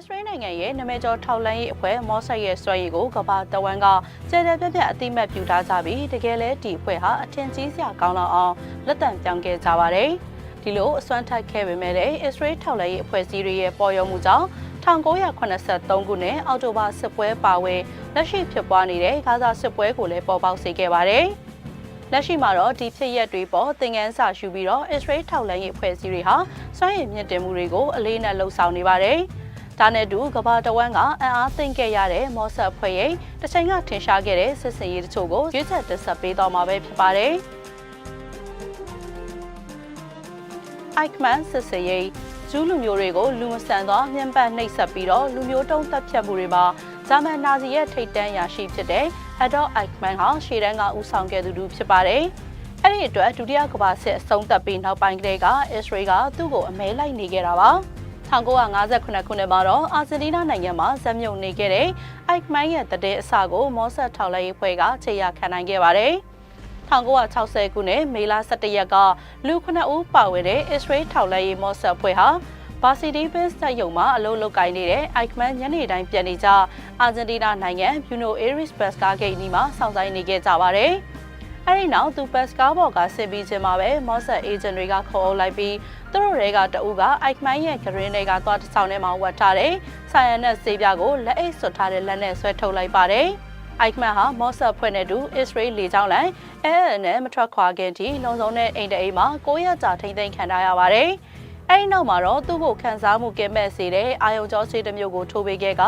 စ္စရေးနိုင်ငံရဲ့နာမည်ကျော်ထောက်လှမ်းရေးအဖွဲ့မော့ဆက်ရဲ့စွမ်းရည်ကိုကမ္ဘာတဝန်းကကြည်ကြဲပြတ်ပြတ်အတိမတ်ပြုထားကြပြီးတကယ်လဲဒီအဖွဲ့ဟာအထင်ကြီးစရာကောင်းလောက်အောင်လက်တံပြောင်းခဲ့ကြပါတယ်။ဒီလိုအစွမ်းထက်ခဲ့ပေမဲ့လည်းအစ္စရေးထောက်လှမ်းရေးအဖွဲ့အစည်းတွေရဲ့ပေါ်ယုံမှုကြောင့်1983ခုနှစ်အောက်တိုဘာစစ်ပွဲပါဝင်လက်ရှိဖြစ်ပွားနေတဲ့ဂါဇာစစ်ပွဲကိုလည်းပေါ်ပေါက်စေခဲ့ပါတယ်။လက်ရှိမှာတော့ဒီဖြစ်ရက်တွေပေါ်သင်ငန်းစာယူပြီးတော့ Israel ထောက်လှမ်းရေးအဖွဲ့အစည်းတွေဟာစွမ်းရည်မြင့်တင်မှုတွေကိုအလေးနက်လှုပ်ဆောင်နေပါတယ်။ ဒါနဲ့တူကမ္ဘာတဝန်းကအံ့အားသင့်ခဲ့ရတဲ့မော့ဆက်အဖွဲ့ရဲ့တစ်ချိန်ကထင်ရှားခဲ့တဲ့စစ်စင်ရေးတချို့ကိုရွေးချယ်တင်ဆက်ပေးတော့မှာပဲဖြစ်ပါတယ်။ Eichmann စစ်စင်ရေးဂျူးလူမျိုးတွေကိုလူမဆန်သောညှဉ်းပန်းနှိပ်စက်ပြီးတော့လူမျိုးတုံးတပ်ဖြတ်မှုတွေမှာဂျာမန်နာဇီရဲ့ထိပ်တန်းရာရှိဖြစ်တဲ့ Adolf Eichmann ဟာရှေ့တန်းကဦးဆောင်ခဲ့သူတူဖြစ်ပါတယ်။အဲ့ဒီအတွက်ဒုတိယကမ္ဘာစစ်အဆုံးသတ်ပြီးနောက်ပိုင်းကတည်းကအစ္စရေးကသူ့ကိုအမဲလိုက်နေခဲ့တာပါ။ 1958ခုနှစ်မှာတော့အာဂျင်တီးနားနိုင်ငံမှာဇက်မြုံနေခဲ့တဲ့ Eichmann ရဲ့တတဲ့အစကိုမော့ဆက်ထောက်လှမ်းရေးဖွဲ့ကခြေရခံနိုင်ခဲ့ပါတယ်။1960ခုနှစ်မေလ17ရက်ကလူ9ဦးပါဝင်တဲ့ Israel ထောက်လှမ်းရေးမော့ဆက်ဖွဲ့ဟာဘာစီဒီဘစ်စက်ယုံမှာအလုပ်လုပ်ကိုင်နေတဲ့အိုက်မန်ညနေတိုင်းပြန်နေကြအာဂျင်တီးနားနိုင်ငံဘူနိုအေရစ်ဘတ်စကာဂိတ်နီမှာစောင့်ဆိုင်နေခဲ့ကြပါတယ်။အဲဒီနောက်သူဘတ်စကာဘော်ကဆင်ပြီးချင်းမှာပဲမော့ဆက်အေဂျင့်တွေကခေါ်အုပ်လိုက်ပြီး သူတို့တွေကတအူးကအိုက်မန်ရဲ့ဂရင်းတွေကသွားတစ်ဆောင်ထဲမှာဝတ်ထားတဲ့ဆိုင်ရန်နဲ့ဆေးပြားကိုလက်အိတ်ဆွတ်ထားတဲ့လက်နဲ့ဆွဲထုတ်လိုက်ပါတယ်။အိုက်မန်ဟာမော့ဆတ်ဖွဲ့နဲ့တူအစ္စရေးလေကြောင်းလိုင်းအဲနဲ့မထွက်ခွာခင်ထိလုံဆုံးတဲ့အိမ်တအိမ်မှာ9ရက်ကြာထိမ့်သိမ်းခံထားရပါတယ်။အဲဒီနောက်မှာတော့သူ့ကိုခန်းစားမှုကင်းမဲ့စေတဲ့အာယုံကျော်ဆေးတစ်မျိုးကိုထိုးပေးခဲ့က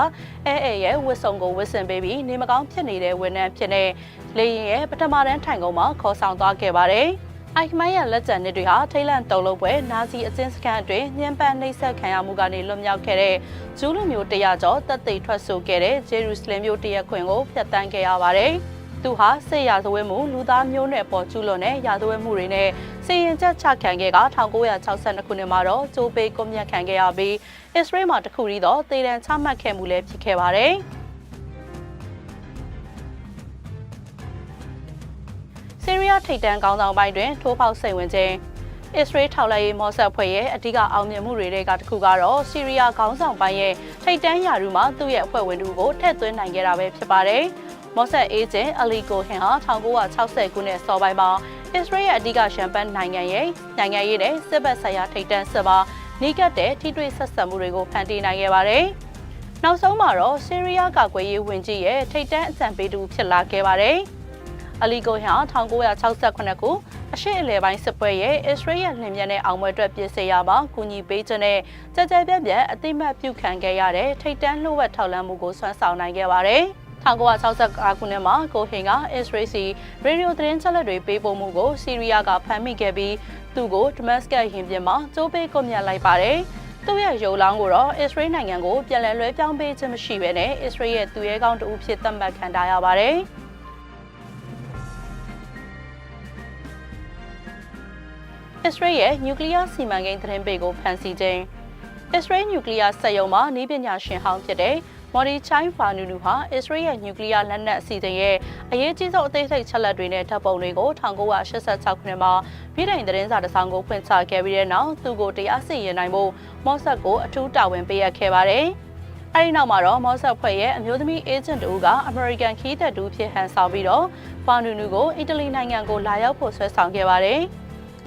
အဲအဲရဲ့ဝစ်စုံကိုဝစ်ဆင်ပေးပြီးနေမကောင်းဖြစ်နေတဲ့ဝန်ထမ်းဖြစ်တဲ့လေရင်ရဲ့ပထမတန်းထိုင်ကုန်မှာခေါ်ဆောင်သွားခဲ့ပါတယ်။ အိုက်မိုင်းရဲ့လက်ကျန်နှစ်တွေဟာထိတ်လန့်တုံလို့ပွဲနာဇီအကျဉ်းစခန်းအတွင်းညှဉ်းပန်းနှိပ်စက်ခံရမှုကနေလွတ်မြောက်ခဲ့တဲ့ဂျူးလူမျိုးတရာကျော်တပ်သိထွက်ဆိုခဲ့တဲ့ဂျေရုဆလင်မြို့တရက်ခွင်ကိုဖျက်ဆီးခဲ့ရပါတယ်။သူဟာစေရာဇဝဲမှုလူသားမျိုးနွယ်ပေါ်ကျူးလွန်တဲ့ရာဇဝဲမှုတွေနဲ့စီရင်ချက်ချခံခဲ့က1962ခုနှစ်မှာတော့ဂျိုးပေးကွန်မြတ်ခံခဲ့ရပြီးအစ္စရေးမှာတခုတည်းသောသေဒဏ်ချမှတ်ခဲ့မှုလည်းဖြစ်ခဲ့ပါတယ်။ ဆီးရီးယားထိပ်တန်းခေါင်းဆောင်ပိုင်းတွင်ထိုးဖောက်စိတ်ဝင်ခြင်းအစ္စရေးထောက်လိုက်ရေးမော့ဆက်ဖွဲ့ရဲ့အဓိကအောင်မြင်မှုတွေကတခုကတော့ဆီးရီးယားခေါင်းဆောင်ပိုင်းရဲ့ထိပ်တန်းရာထူးမှာသူ့ရဲ့အဖွဲ့ဝင်တို့ကိုထည့်သွင်းနိုင်ခဲ့တာပဲဖြစ်ပါတယ်။မော့ဆက်အေဂျင့်အလီကိုဟင်ဟာ1960ခုနှစ်စောပိုင်းမှာအစ္စရေးရဲ့အဓိကရှမ်ပန်းနိုင်ငံရဲ့နိုင်ငံရေးနဲ့စစ်ဘက်ဆိုင်ရာထိပ်တန်းစစ်ပါနီးကပ်တဲ့ထိတွေ့ဆက်ဆံမှုတွေကိုဖန်တီးနိုင်ခဲ့ပါတယ်။နောက်ဆုံးမှာတော့ဆီးရီးယားကာကွယ်ရေးဝန်ကြီးရဲ့ထိပ်တန်းအကြံပေးသူဖြစ်လာခဲ့ပါတယ်။ အလီကိုဟန်1968ခုအရှိအလဲပိုင်းစစ်ပွဲရဲ့အစ္စရေးရဲ့လင်မြန်းတဲ့အောင်ပွဲအတွက်ပြင်ဆင်ရမှာကူညီပေးခြင်းနဲ့ကြကြပြန့်ပြန့်အသိမှတ်ပြုခံခဲ့ရတဲ့ထိတ်တန်းလှုပ်ဝက်ထောက်လန်းမှုကိုဆွမ်းဆောင်နိုင်ခဲ့ပါတယ်။1965ခုနှစ်မှာကိုဟင်ကအစ္စရေးစီရေဒီယိုသတင်းချက်လက်တွေပေးပို့မှုကိုဆီးရီးယားကဖမ်းမိခဲ့ပြီးသူ့ကိုဒမတ်စကတ်ရင်ပြင်မှာကျိုးပေးကွန်မြတ်လိုက်ပါတယ်။သူ့ရဲ့ရုပ်လောင်းကိုတော့အစ္စရေးနိုင်ငံကိုပြန်လည်လွှဲပြောင်းပေးခြင်းမရှိဘဲနဲ့အစ္စရေးရဲ့သူရဲကောင်းတဦးဖြစ်သတ်မှတ်ခံထားရပါတယ်။ အစ္စရေးရဲ့နျူကလ িয়ার စီမံကိန်းသတင်းပေကိုဖန်ဆီးခြင်းအစ္စရေးနျူကလ িয়ার စက်ရုံမှာနေပညာရှင်ဟောင်းဖြစ်တဲ့မော်ဒီချိုင်းဖာနူနူဟာအစ္စရေးရဲ့နျူကလ িয়ার လက်နက်အစီအစဉ်ရဲ့အရေးကြီးဆုံးအသေးစိတ်ချက်လက်တွေနဲ့ဓာတ်ပုံတွေကို1986ခုနှစ်မှာပြည်ထိုင်သတင်းစာတစ်စောင်ကိုဖွင့်ချခဲ့ပြီးတဲ့နောက်သူ့ကိုတရားစီရင်နိုင်ဖို့မော့ဆက်ကိုအထူးတာဝန်ပေးအပ်ခဲ့ပါတယ်။အဲဒီနောက်မှာတော့မော့ဆက်ဖွဲ့ရဲ့အမျိုးသမီးအေဂျင့်တူကအမေရိကန်ခီးသက်တူဖြစ်ဟန်ဆောင်ပြီးတော့ဖာနူနူကိုအီတလီနိုင်ငံကိုလာရောက်ဖို့ဆွဲဆောင်ခဲ့ပါတယ်။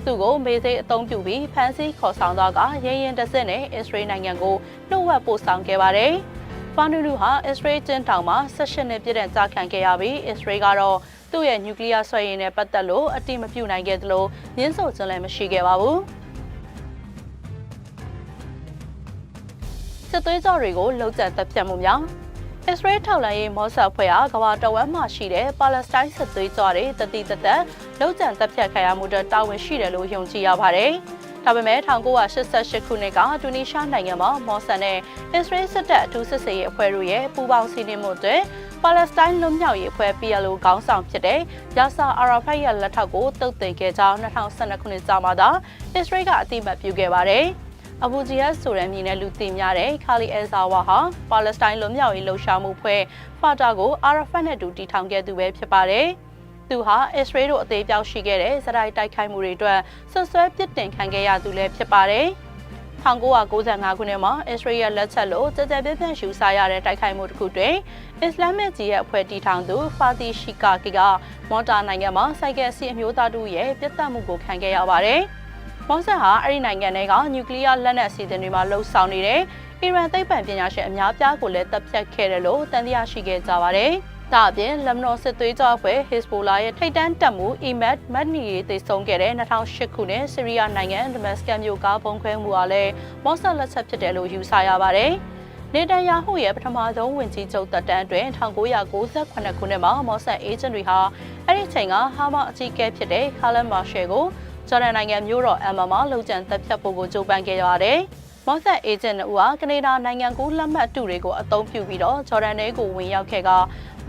သူ့ကိုမေစိတ်အသုံးပြုပြီးဖမ်းဆီးခေါ်ဆောင်သွားကရရင်တစစ်နဲ့အစ္စရေးနိုင်ငံကိုနှုတ်ဝက်ပို့ဆောင်ခဲ့ပါတယ်။ဖာနူလူဟာအစ္စရေးကျင်းတောင်မှာ16နှစ်ပြည့်တဲ့ကြာခံခဲ့ရပြီးအစ္စရေးကတော့သူ့ရဲ့နျူကလ িয়ার ဆွဲရည်နဲ့ပတ်သက်လို့အတိမပြုနိုင်ခဲ့သလိုညှင်းဆိုခြင်းလည်းမရှိခဲ့ပါဘူး။စစ်သွေးကြော်တွေကိုလှုပ်ကြံတပ်ဖြတ်မှုများ အစ္စရေးထောက်လှမ်းရေးမော့ဆာဖွဲ့ဟာကမ္ဘာတဝမ်းမှာရှိတဲ့ပါလက်စတိုင်းစစ်သွေးကြွတွေတတိတသက်လောက်ကျန်တပ်ဖြတ်ခံရမှုအတွက်တာဝန်ရှိတယ်လို့ယုံကြည်ရပါတယ်။ဒါပေမဲ့1988ခုနှစ်ကတူနီရှားနိုင်ငံမှာမော့ဆာနဲ့အစ္စရေးစစ်တပ်အထူးစစ်ဆေးရေးအဖွဲ့တို့ရဲ့ပူးပေါင်းစီးနင်းမှုတွေပါလက်စတိုင်းလွတ်မြောက်ရေးအဖွဲ့ PLO ခေါင်းဆောင်ဖြစ်တဲ့ယာဆာအာရာဖတ်ရဲ့လက်ထောက်ကိုတုတ်သိမ်းခဲ့ကြောင်း2012ခုနှစ်ကြာမှာသာအစ္စရေးကအတိအမှတ်ပြုခဲ့ပါတယ်။ အဘူဂျီယတ်ဆိုတဲ့မြေနဲ့လူသိများတဲ့ခါလီအယ်ဇာဝါဟာပါလက်စတိုင်းလွတ်မြောက်ရေးလှုပ်ရှားမှုဖွဲ့ဖာတာကိုအာရဖတ်နဲ့တူတည်ထောင်ခဲ့သူပဲဖြစ်ပါတယ်။သူဟာအစ္စရေးတို့အသေးပြောက်ရှိခဲ့တဲ့စရိုက်တိုက်ခိုက်မှုတွေအတွက်ဆွဆွဲပစ်တင်ခံခဲ့ရသူလည်းဖြစ်ပါတယ်။1995ခုနှစ်မှာအစ္စရေးရဲ့လက်ချက်လို့ကြကြပြန့်ပြန့်ရှုစားရတဲ့တိုက်ခိုက်မှုတစ်ခုတွင်အစ္စလာမစ်ကြီးရဲ့အဖွဲ့တီထောင်သူဖာတီရှီကာကီကမော်တာနိုင်ငံမှာစိုက်ကယ်စီအမျိုးသားတို့ရဲ့ပြစ်တက်မှုကိုခံခဲ့ရပါတယ်။ မော့ဆက်ဟာအဲ့ဒီနိုင်ငံတွေကနျူကလ িয়ার လက်နက်အစီအစဉ်တွေမှာလှုပ်ဆောင်နေတဲ့အီရန်သိပ္ပံပညာရှင်အများပြားကိုလည်းတပ်ဖြတ်ခဲ့တယ်လို့တန်တရားရှိခဲ့ကြပါတယ်။ဒါအပြင်လက်မနော်စစ်သွေးကြောအဖွဲ့ Hezbollah ရဲ့ထိပ်တန်းတပ်မှု Imad Madni ရေသိဆုံးခဲ့တဲ့2008ခုနှစ်ဆီးရီးယားနိုင်ငံဒမတ်စကတ်မြို့ကပုံခွဲမှုအားလည်းမော့ဆက်လက်ချက်ဖြစ်တယ်လို့ယူဆရပါတယ်။နေတန်ယာဟုရဲ့ပထမဆုံးဝင်ကြီးချုပ်တပ်တန်းအတွင်း1998ခုနှစ်မှာမော့ဆက်အေဂျင့်တွေဟာအဲ့ဒီချိန်ကဟာမအကြီးအကဲဖြစ်တဲ့ခါလန်မာရှယ်ကို ဂျော်ဒန်နိုင်ငံမြို့တော်အမ်မာမှာလှုပ်ကြံတပ်ဖြတ်ဖို့ကိုကြိုးပမ်းခဲ့ရတယ်။မော့ဆက်အေဂျင့်တို့ဟာကနေဒါနိုင်ငံကူးလက်မှတ်တူတွေကိုအသုံးပြုပြီးတော့ဂျော်ဒန်နယ်ကိုဝင်ရောက်ခဲ့က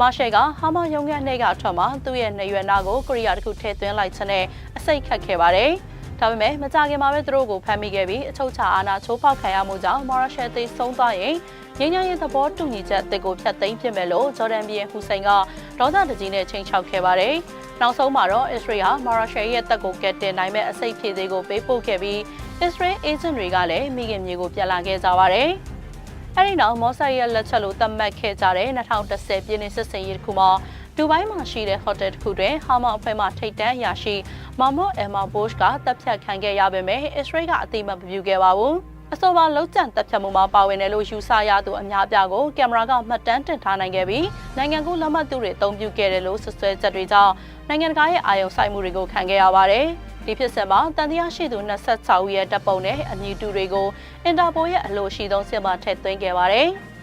မာရှယ်ကဟာမယုံငန်းနဲ့ကထွက်မှာသူ့ရဲ့နေရွယ်နာကိုကိုရီးယားတခုထည့်သွင်းလိုက်ခြင်းနဲ့အစိတ်ခတ်ခဲ့ပါတယ်။ဒါပေမဲ့မကြခင်မှာပဲသူတို့ကိုဖမ်းမိခဲ့ပြီးအချုပ်ချာအာဏာချိုးဖောက်ခံရမှုကြောင့်မာရှယ်သိဆုံးသွားရင်ငင်းညရဲ့သဘောတူညီချက်အသစ်ကိုဖျက်သိမ်းပြမယ်လို့ဂျော်ဒန်ပြည်ဟူစိန်က ဒေါသတကြီးနဲ့ချိန်ချောက်ခဲ့ပါတယ်။နောက်ဆုံးမှာတော့အစ္စရေးဟာမာရှယ်ရဲ့တပ်ကိုကက်တင်နိုင်မဲ့အစိတ်ဖြည့်သေးကိုပေးပို့ခဲ့ပြီးအစ္စရေးအေဂျင့်တွေကလည်းမိခင်မြေကိုပြန်လာခဲ့ကြပါတယ်။အဲဒီနောက်မော့ဆာရဲ့လက်ချက်လို့သတ်မှတ်ခဲ့ကြတဲ့2010ပြည့်နှစ်စစ်စင်ရေးတစ်ခုမှာဒူဘိုင်းမှာရှိတဲ့ဟိုတယ်တစ်ခုတွင်ဟာမအဖွဲ့မှထိတ်တန်းရာရှိမာမော့အယ်မာဘို့ရှ်ကတပ်ဖြတ်ခံခဲ့ရပေမဲ့အစ္စရေးကအတိမတ်မပြုခဲ့ပါဘူး။ အဆိုပါလုံးကျန်တပ်ဖြတ်မှုမှာပါဝင်တယ်လို့ယူဆရသူအများပြားကိုကင်မရာကမှတ်တမ်းတင်ထားနိုင်ခဲ့ပြီးနိုင်ငံကူးလက်မှတ်သူတွေအသုံးပြုခဲ့တယ်လို့ဆွဆွဲချက်တွေကြောင့်နိုင်ငံတကာရဲ့အာရုံစိုက်မှုတွေကိုခံခဲ့ရပါတယ်။ဒီဖြစ်စဉ်မှာတန်တရားရှိသူ26ဦးရဲ့တပ်ပုံနဲ့အမည်တူတွေကိုအင်တာပိုရဲ့အလို့ရှိဆုံးစစ်မှထည့်သွင်းခဲ့ပါတယ်။